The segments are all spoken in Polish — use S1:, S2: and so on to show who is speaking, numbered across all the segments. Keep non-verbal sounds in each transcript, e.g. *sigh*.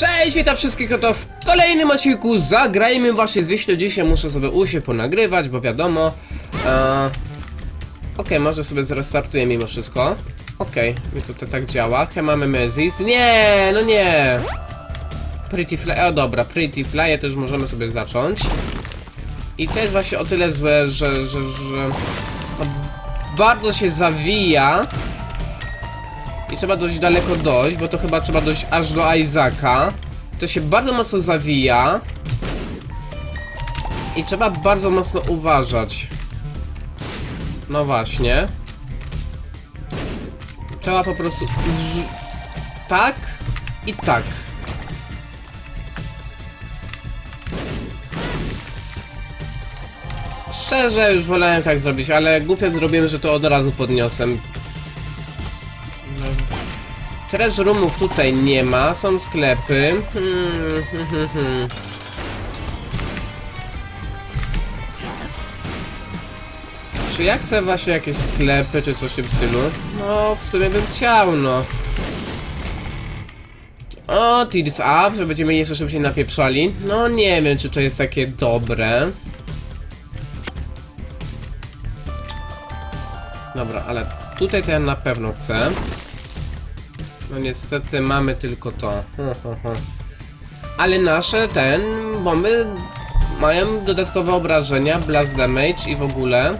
S1: Cześć, witam wszystkich oto w kolejnym odcinku Zagrajmy właśnie z 210 Muszę sobie usię ponagrywać, bo wiadomo e... Okej, może sobie zrestartuję mimo wszystko. Okej, więc to, tak działa. Chyba mamy Mezis. Nie, no nie. Pretty Fly, o dobra, Pretty Fly też możemy sobie zacząć. I to jest właśnie o tyle złe, że, że, że bardzo się zawija i trzeba dość daleko dojść, bo to chyba trzeba dojść aż do Isaaca. To się bardzo mocno zawija. I trzeba bardzo mocno uważać. No właśnie. Trzeba po prostu... Tak i tak. Szczerze, już wolałem tak zrobić, ale głupio zrobiłem, że to od razu podniosłem. Trash roomów tutaj nie ma, są sklepy. Hmm, hmm, hmm. Czy ja chcę właśnie jakieś sklepy, czy coś w stylu? No, w sumie bym chciał, no. O, Tears Up, że będziemy jeszcze szybciej napieprzali. No, nie wiem, czy to jest takie dobre. Dobra, ale tutaj to ja na pewno chcę. No niestety mamy tylko to. Ale nasze ten bomby mają dodatkowe obrażenia, blast damage i w ogóle.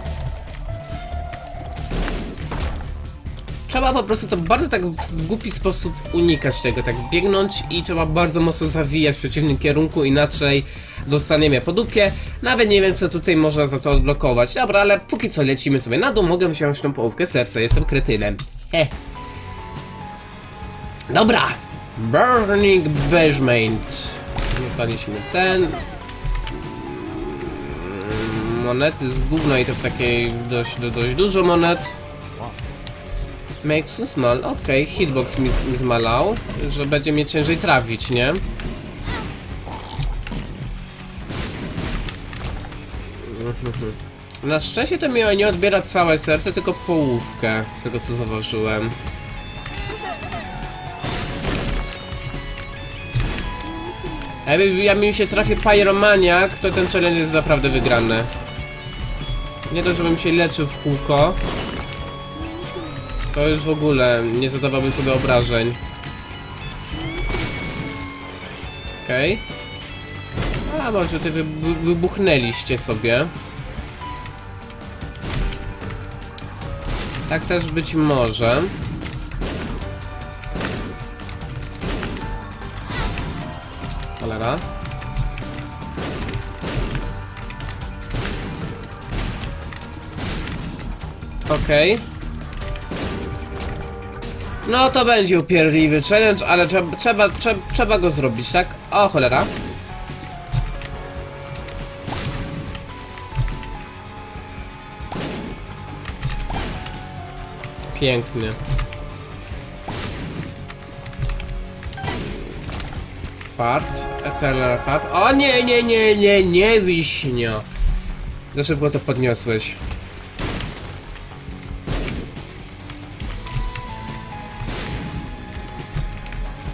S1: Trzeba po prostu to bardzo tak w głupi sposób unikać tego, tak biegnąć i trzeba bardzo mocno zawijać w przeciwnym kierunku, inaczej dostaniemy po dupie. Nawet nie wiem co tutaj można za to odblokować. Dobra, ale póki co lecimy sobie na dół, mogę wziąć tą połówkę serca, jestem kretynem. He. Dobra! Burning Basement. Dostaliśmy ten. Mm, Monety z gówna i to w takiej dość, do, dość dużo monet. Makes you small. Okej, hitbox mi, mi zmalał, że będzie mnie ciężej trafić, nie? Na szczęście to miało nie odbierać całe serce, tylko połówkę, z tego co zauważyłem. A ja mi się trafi Pyromaniak, to ten challenge jest naprawdę wygrany. Nie to, żebym się leczył w kółko. To już w ogóle nie zadawałbym sobie obrażeń. Okej. A, może ty wy, wybuchnęliście sobie. Tak też być może. Okej. No to będzie upierdliwy challenge, ale trzeba, trzeba, trzeba, trzeba go zrobić, tak? O cholera. Pięknie. Fart, Eternal Heart. O nie, nie, nie, nie, nie, wiśnia. Za szybko to podniosłeś.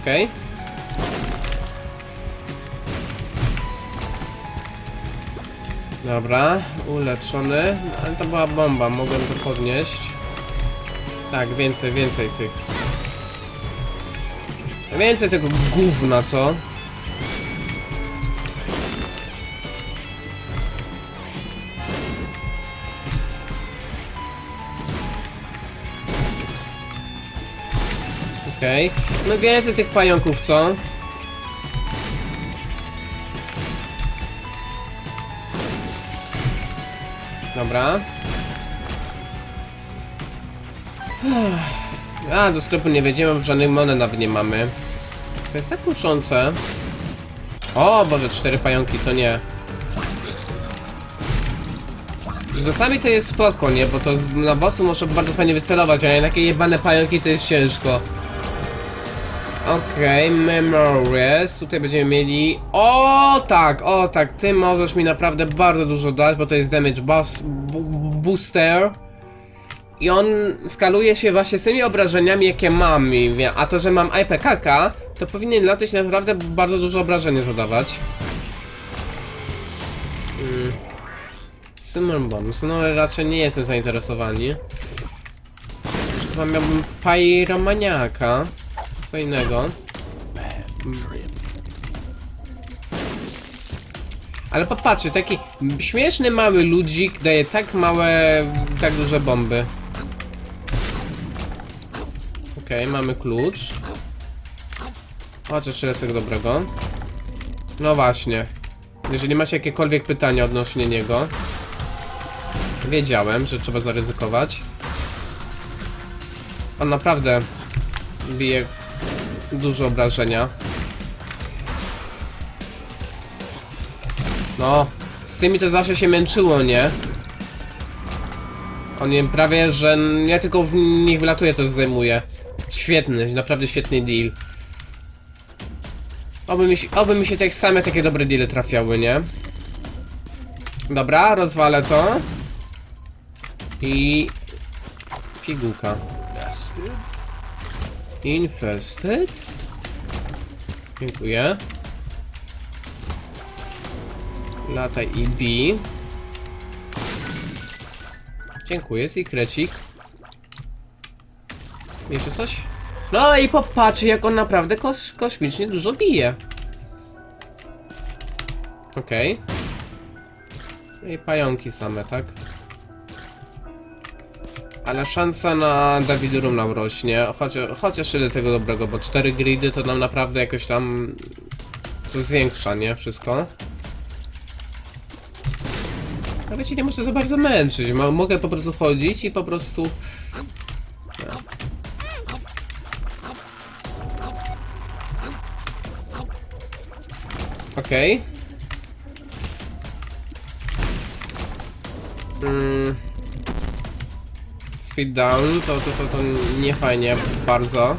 S1: Okej. Dobra, uleczony. Ale to była bomba, mogłem to podnieść. Tak, więcej, więcej tych. Więcej tego gówna, co? Okej. No więcej tych pająków, co? Dobra. A, do sklepu nie wejdziemy, żadnych monet nawet nie mamy. To jest tak kuszące. O, Boże, cztery pająki, to nie. Z bossami to jest spoko, nie? Bo to na bossu muszę bardzo fajnie wycelować, a na takie jebane pająki to jest ciężko. Okej, memories. Tutaj będziemy mieli... O tak, o tak, ty możesz mi naprawdę bardzo dużo dać, bo to jest damage booster. I on skaluje się właśnie z tymi obrażeniami, jakie mam. A to, że mam IPKK, to powinien latać naprawdę bardzo dużo obrażenia zadawać. Mm. Simon Bombs, no raczej nie jestem zainteresowani. Już Chyba miałbym Pyromaniaka. Co innego. Ale popatrzcie, taki śmieszny mały ludzik daje tak małe, tak duże bomby. Okej, mamy klucz. Chociaż tego dobrego. No właśnie. Jeżeli macie jakiekolwiek pytania odnośnie niego. Wiedziałem, że trzeba zaryzykować. On naprawdę bije dużo obrażenia. No, z tymi to zawsze się męczyło, nie? On je prawie, że nie tylko w nich wylatuje, to zdejmuje. Świetny, naprawdę świetny deal. Oby mi się, oby mi się tak same takie dobre deale trafiały, nie? Dobra, rozwalę to. I... Pigułka. Infested? Dziękuję. Lataj i B. Dziękuję, sekrecik. Jeszcze coś? No i popatrz, jak on naprawdę kos kosmicznie dużo bije. Okej. No I pająki same, tak? Ale szansa na David Room nam rośnie, chociaż, chociaż ile tego dobrego, bo 4 gridy to nam naprawdę jakoś tam to zwiększa, nie? Wszystko. Ale cię nie muszę za bardzo męczyć, Mo- mogę po prostu chodzić i po prostu... Okej. Mm. Speed down, to, to, to, to nie fajnie bardzo.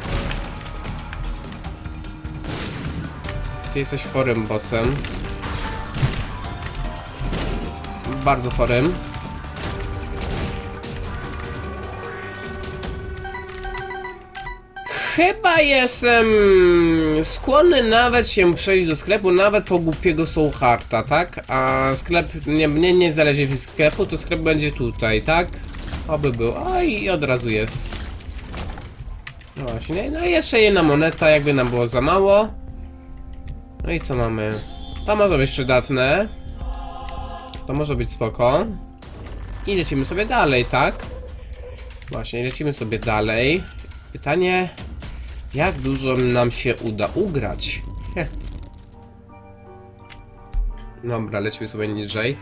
S1: Ty jesteś chorym bossem. Bardzo chorym. Chyba jestem skłonny nawet się przejść do sklepu, nawet po głupiego Soul Hearta, tak? A sklep, nie, mnie nie zależy w sklepu, to sklep będzie tutaj, tak? Oby był. O i od razu jest. No właśnie, no i jeszcze jedna moneta, jakby nam było za mało. No i co mamy? To może być przydatne. To może być spoko. I lecimy sobie dalej, tak? Właśnie, lecimy sobie dalej. Pytanie, jak dużo nam się uda ugrać? Heh. Dobra, lecimy sobie niżej.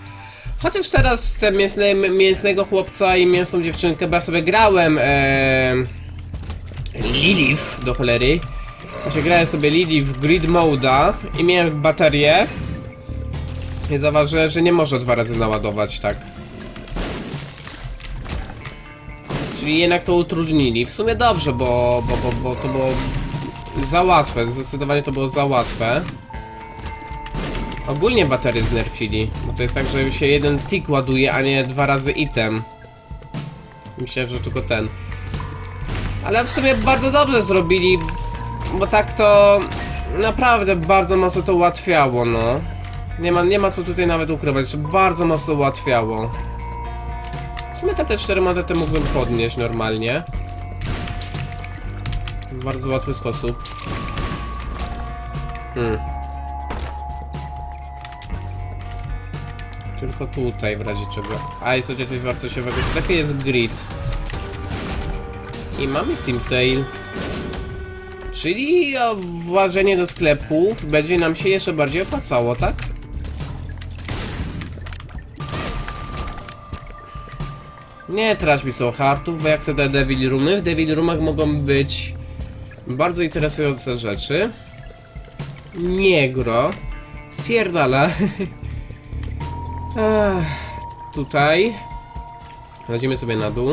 S1: Chociaż teraz ten mięsny, mięsnego chłopca i mięsną dziewczynkę, bo ja sobie grałem e, Lilith do cholery. Właśnie grałem sobie Lilith w grid moda i miałem baterię. I zauważyłem, że nie może dwa razy naładować, tak. Czyli jednak to utrudnili. W sumie dobrze, bo, bo, bo, bo to było za łatwe. Zdecydowanie to było za łatwe. Ogólnie baterie znerfili. Bo to jest tak, że się jeden tick ładuje, a nie dwa razy item. Myślałem, że tylko ten. Ale w sumie bardzo dobrze zrobili. Bo tak to naprawdę bardzo mocno to ułatwiało, no. Nie ma, nie ma co tutaj nawet ukrywać, że bardzo mocno ułatwiało. W sumie te cztery monety mógłbym podnieść normalnie. W bardzo łatwy sposób. Hmm. Tylko tutaj w razie czego. A jest tutaj coś wartościowego. Sklepie jest grid. I mamy Steam Sale. Czyli o, włażenie do sklepów będzie nam się jeszcze bardziej opłacało, tak? Nie trać mi są hartów, bo jak chcę te Devil Roomy, w Devil Roomach mogą być bardzo interesujące rzeczy. Niegro. Spierdala. *laughs* Tutaj. Chodzimy sobie na dół.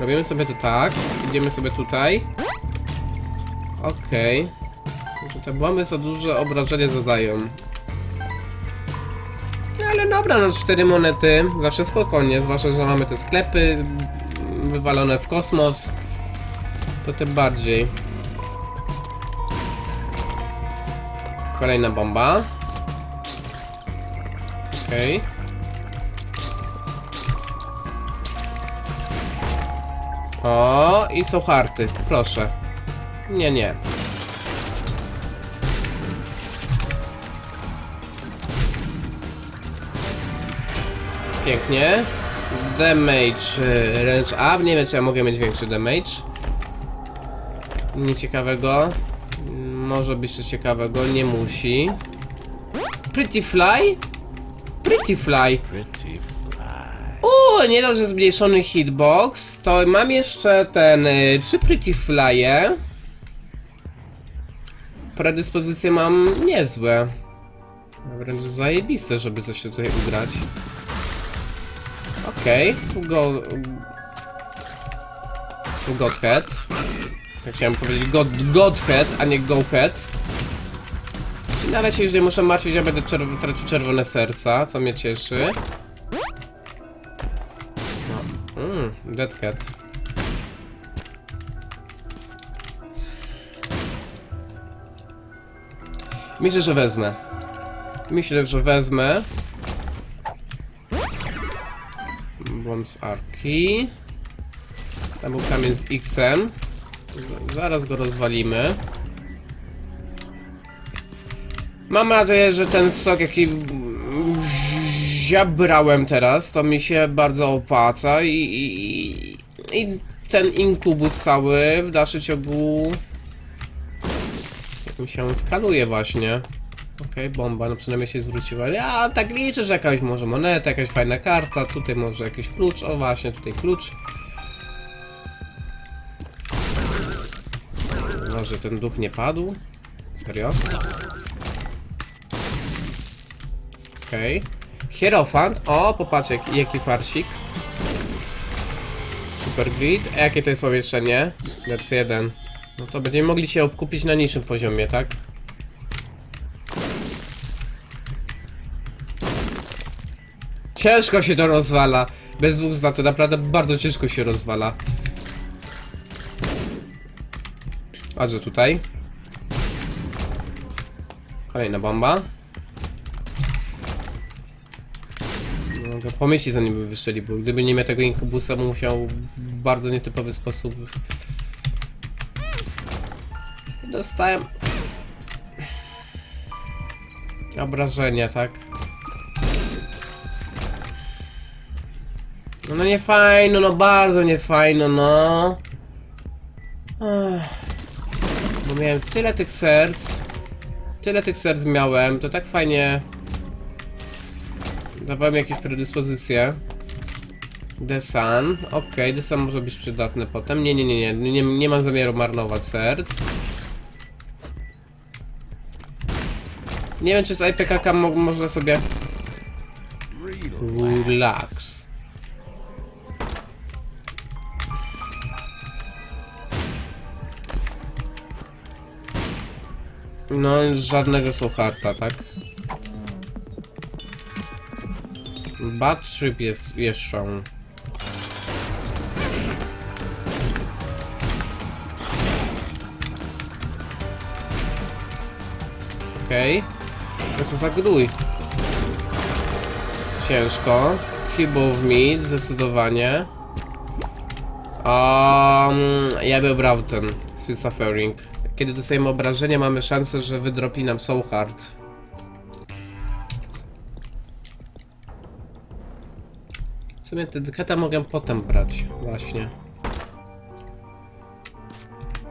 S1: Robimy sobie to tak. Idziemy sobie tutaj. Okej. Okay. Te bomby za duże obrażenie zadają. No ale dobra, no cztery monety, zawsze spokojnie, zwłaszcza, że mamy te sklepy wywalone w kosmos, to tym bardziej. Kolejna bomba. Okej. O, i są harty, proszę. Nie, nie. Pięknie. Damage, y, range up. Nie wiem, czy ja mogę mieć większy damage. Nic ciekawego. Może być coś ciekawego, nie musi. Pretty Fly? Pretty Fly.
S2: Pretty fly.
S1: O, niedobrze zmniejszony hitbox. To mam jeszcze ten. y, Trzy Pretty Fly'e. Predyspozycje mam niezłe. Wręcz zajebiste, żeby coś tutaj ugrać. Okej, go... Godhead. Tak chciałem powiedzieć God, Godhead, a nie Gohead. Czyli nawet się już nie muszę martwić, ja będę czerw tracił czerwone serca, co mnie cieszy. Dead Cat. Myślę, że wezmę. Myślę, że wezmę. Bombs Arki. Tam był kamień z X-em. Z- Zaraz go rozwalimy. Mam nadzieję, że ten sok, jaki ziabrałem teraz, to mi się bardzo opłaca i, i, i ten inkubus cały w dalszym ciągu się skaluje właśnie. Okej, bomba, no przynajmniej się zwróciła. Ja tak liczę, że jakaś może moneta, jakaś fajna karta, tutaj może jakiś klucz, o właśnie, tutaj klucz. Może ten duch nie padł? Serio? Okej. Hierofant. O, popatrz jaki, farsik. Super grid. A jakie to jest pomieszczenie? Leps 1. No to będziemy mogli się obkupić na niższym poziomie, tak? Ciężko się to rozwala. Bez dwóch zna to naprawdę bardzo ciężko się rozwala. Patrzę tutaj. Kolejna bomba. Mogę pomyśleć zanim by wyszczeli, bo gdyby nie miał tego inkubusa, musiał w bardzo nietypowy sposób. Dostałem. Obrażenia, tak? No nie fajno, no bardzo nie fajno, no. Bo miałem tyle tych serc. Tyle tych serc miałem, to tak fajnie Dawałem jakieś predyspozycje. The Sun. Okej, The Sun może być przydatne potem. Nie, nie, nie, nie. Nie, nie mam zamiaru marnować serc. Nie wiem, czy z IPKK mo można sobie... Relax. No, żadnego słucharta, tak? Batship jest jeszcze. Okej. Okay. No co za grój. Ciężko. Of Meat, zdecydowanie. Um, ja bym brał ten Sweet Suffering. Kiedy dostajemy obrażenia, mamy szansę, że wydropi nam Soul Heart. W sumie te dykata mogę potem brać, właśnie.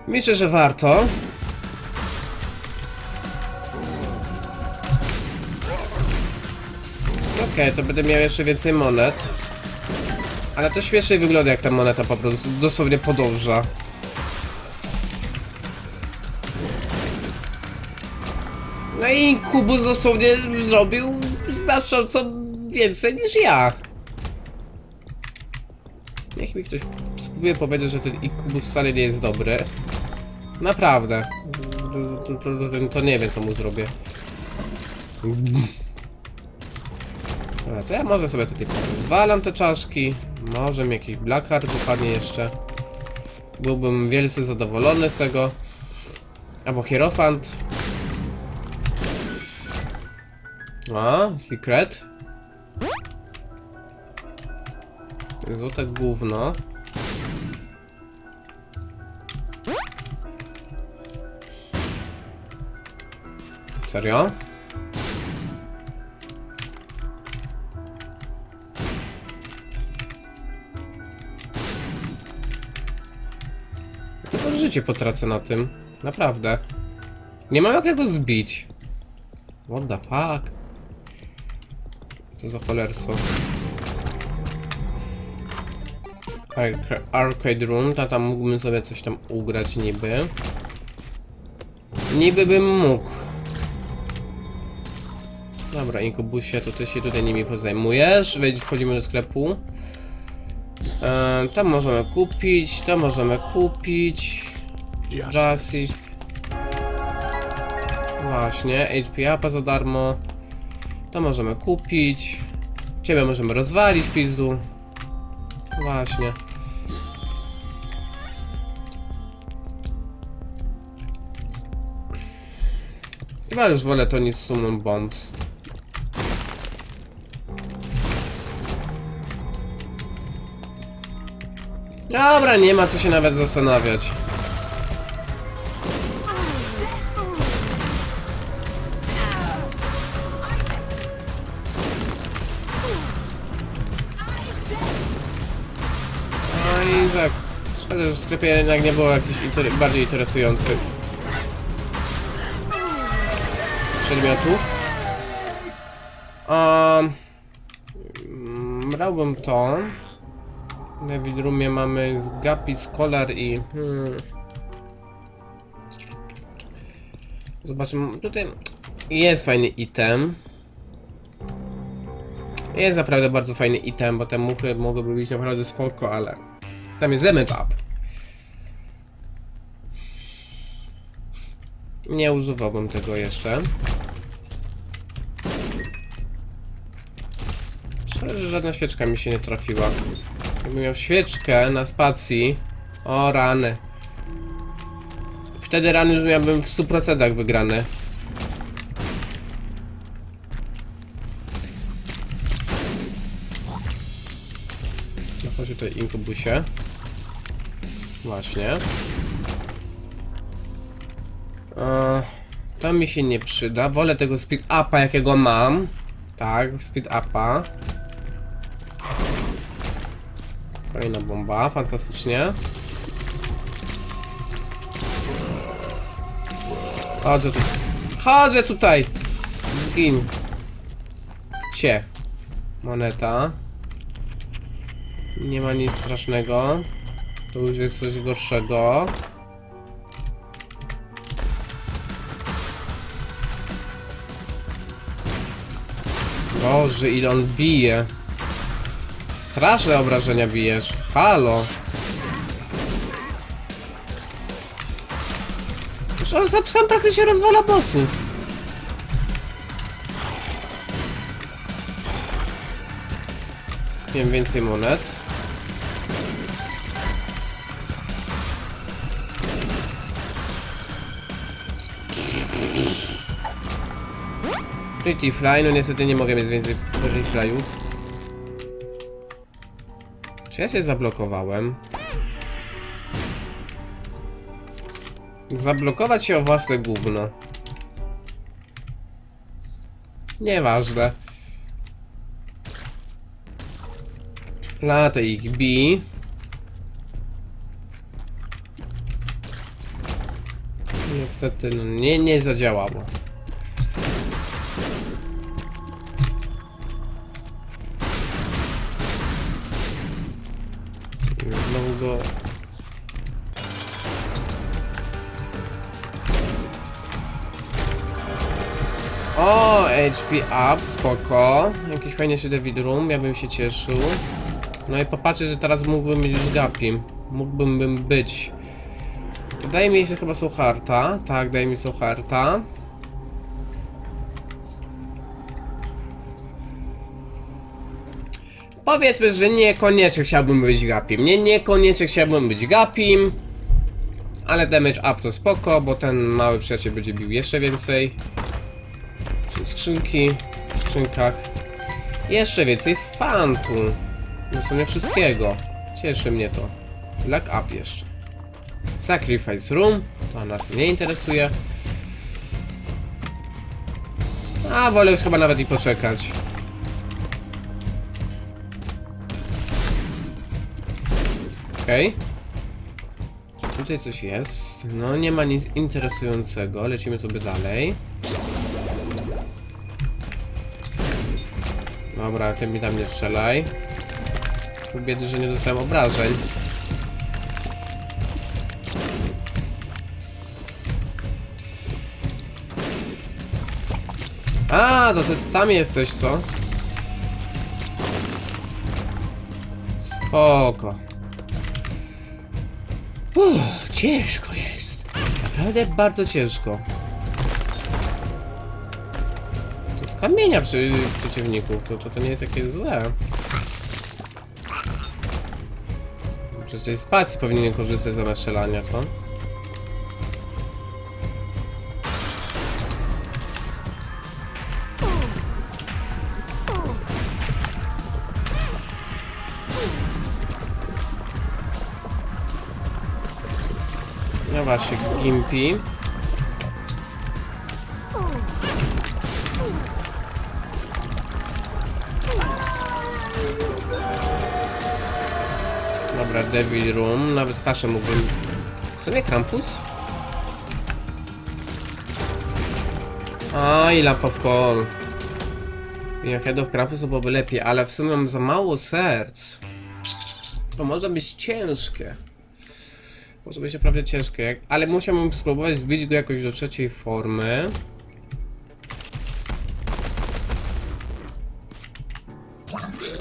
S1: Myślę, że warto. Okej, to będę miał jeszcze więcej monet. Ale to śmiesznie wygląda, jak ta moneta po prostu dosłownie podąża. No i Kubus dosłownie zrobił znacząco więcej niż ja. Niech mi ktoś spróbuje powiedzieć, że ten Inkubus wcale nie jest dobry. Naprawdę. To, to, to, to nie wiem, co mu zrobię. Dobra, to ja może sobie tutaj zwalam te czaszki. Może mi jakiś Blackheart wypadnie jeszcze. Byłbym wielce zadowolony z tego. Albo Hierofant. A, secret. Złote gówno. Serio? Tylko życie potracę na tym. Naprawdę. Nie mam jak go zbić. What the fuck? Co za cholerstwo. Arcade Room, a tam mógłbym sobie coś tam ugrać niby. Niby bym mógł. Dobra, Inkubusie, to ty się tutaj nimi pozajmujesz. Wejdź, wchodzimy do sklepu. E, tam możemy kupić, to możemy kupić. Justice. Właśnie, HP za darmo. To możemy kupić. Ciebie możemy rozwalić, pizdu. Właśnie. Chyba już wolę to niż Summon Bombs. Dobra, nie ma co się nawet zastanawiać. W sklepie jednak nie było jakichś inter bardziej interesujących przedmiotów. Um, brałbym to. W David Roomie mamy z Gapi, Scholar i... Hmm. Zobaczmy, tutaj jest fajny item. Jest naprawdę bardzo fajny item, bo te muchy mogłyby być naprawdę spoko, ale... Tam jest Lemon Up. Nie używałbym tego jeszcze. Szkoda, że żadna świeczka mi się nie trafiła. Jakbym miał świeczkę na spacji. O rany. Wtedy rany już miałbym w 100% wygrane. No chodź tutaj inkubusie. Właśnie. Eee, to mi się nie przyda. Wolę tego speed upa jakiego mam. Tak, speed upa. Kolejna bomba, fantastycznie. Chodzę tu. Chodzę tutaj! Zgin. Cie. Moneta. Nie ma nic strasznego. To już jest coś gorszego. Boże, ile on bije. Straszne obrażenia bijesz. Halo. Już on sam, sam praktycznie rozwala bossów. Wiem więcej monet. Pretty Fly, no niestety nie mogę mieć więcej Pretty Flyów. Czy ja się zablokowałem? Zablokować się o własne gówno. Nieważne. Latę ich B. Niestety, no nie, nie zadziałało. Znowu go... O, HP up, spoko. Jakiś fajniejszy David Room, ja bym się cieszył. No i popatrzę, że teraz mógłbym być już Gapim. Mógłbym bym być. To daje mi jeszcze chyba Soulhearta. Tak, daje mi Soulhearta. Powiedzmy, że niekoniecznie chciałbym być Gapim. Nie, niekoniecznie chciałbym być Gapim. Ale damage up to spoko, bo ten mały przyjaciel będzie bił jeszcze więcej. Czyli skrzynki. w skrzynkach. Jeszcze więcej fantu. No w sumie wszystkiego. Cieszy mnie to. Black up jeszcze. Sacrifice room. To nas nie interesuje. A, wolę już chyba nawet i poczekać. Okej. Czy tutaj coś jest? No, nie ma nic interesującego. Lecimy sobie dalej. Dobra, ty mi tam nie strzelaj. Biedy, że nie dostałem obrażeń. A, to ty tam jesteś, co? Spoko. Uff, ciężko jest. Naprawdę bardzo ciężko. To z kamienia przy, przeciwników, to, to to nie jest jakieś złe. Przez tej spacji powinien korzystać zamiast strzelania, co? Gimpy. Dobra, Devil Room. Nawet haszę mógłbym... W sumie campus? A, i Lap of Call. Jak ja do campusu byłoby lepiej, ale w sumie mam za mało serc. To może być ciężkie. Może być naprawdę ciężkie, ale musiałbym spróbować zbić go jakoś do trzeciej formy.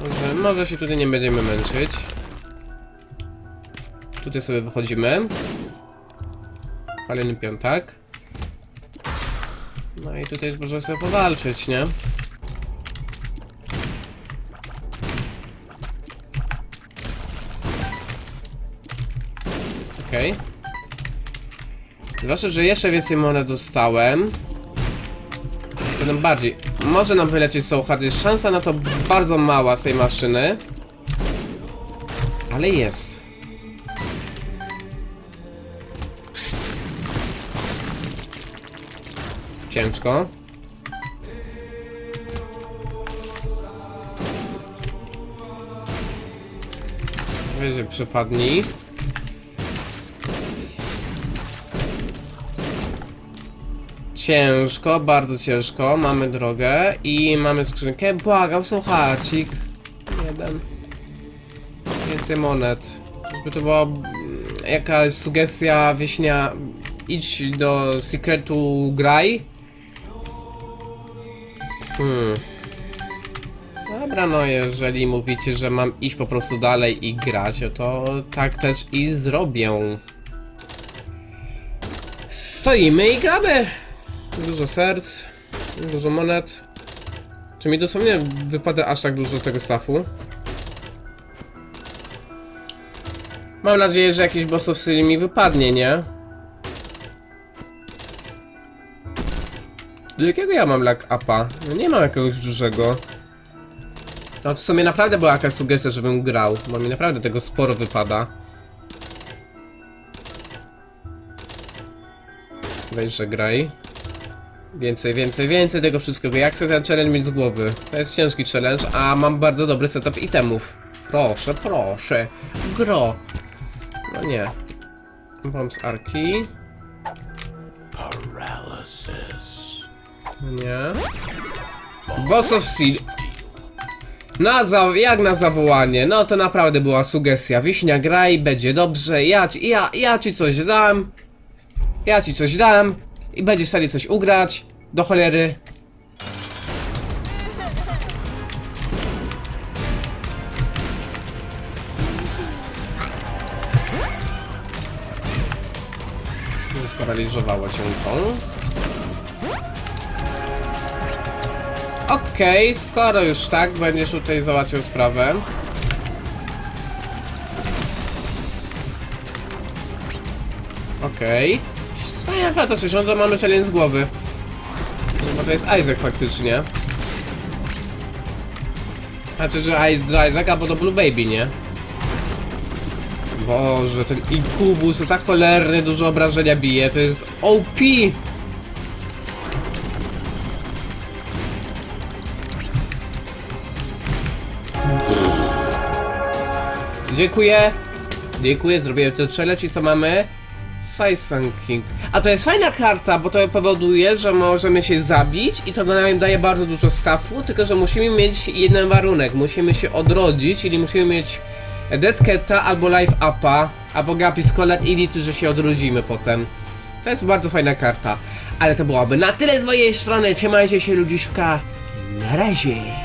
S1: Może, może się tutaj nie będziemy męczyć. Tutaj sobie wychodzimy. Paliny piątak. No i tutaj już możemy sobie powalczyć, nie? Zwłaszcza, że jeszcze więcej monet dostałem. Tym bardziej. Może nam wylecieć Soul Heart. Jest szansa na to bardzo mała z tej maszyny. Ale jest. Ciężko. Weź przypadnij. Ciężko, bardzo ciężko. Mamy drogę i mamy skrzynkę. Błagam, słuchacik. Jeden. Więcej monet. Żeby to była mm, jakaś sugestia wieśnia. Idź do sekretu graj. Hmm. Dobra, no jeżeli mówicie, że mam iść po prostu dalej i grać, to tak też i zrobię. Stoimy i gramy. Dużo serc, dużo monet. Czy mi dosłownie wypada aż tak dużo tego stafu? Mam nadzieję, że jakiś bossów w mi wypadnie, nie? Do jakiego ja mam lag upa? No nie mam jakiegoś dużego. No w sumie naprawdę była jakaś sugestia, żebym grał, bo mi naprawdę tego sporo wypada. Weź, że graj. Więcej, więcej, więcej tego wszystkiego. Jak chcę ten challenge mieć z głowy? To jest ciężki challenge, a mam bardzo dobry setup itemów. Proszę, proszę. Gro. No nie. Bomb z arki.
S2: Paralysis.
S1: No nie. Boss of Steel. Na za jak na zawołanie, no to naprawdę była sugestia. Wiśnia graj, będzie dobrze, ja ci, ja, ja ci coś dam. Ja ci coś dam i będziesz w stanie coś ugrać. Do cholery. Sparaliżowało cię tą. Okej, skoro już tak, będziesz tutaj załatwił sprawę. Okej. Swoja fata, słyszą, to mamy challenge z głowy. No to jest Isaac faktycznie. Znaczy, że Isaac albo to Blue Baby, nie? Boże, ten Incubus to tak cholernie dużo obrażenia bije, to jest OP! Dziękuję. Dziękuję, zrobiłem ten challenge i co mamy? Sison King. A to jest fajna karta, bo to powoduje, że możemy się zabić i to nam daje bardzo dużo staffu, tylko że musimy mieć jeden warunek. Musimy się odrodzić, czyli musimy mieć Dead Catta albo Life Upa, albo Gapis Collat i liczy, że się odrodzimy potem. To jest bardzo fajna karta. Ale to byłoby na tyle z mojej strony. Trzymajcie się ludziszka. Na razie.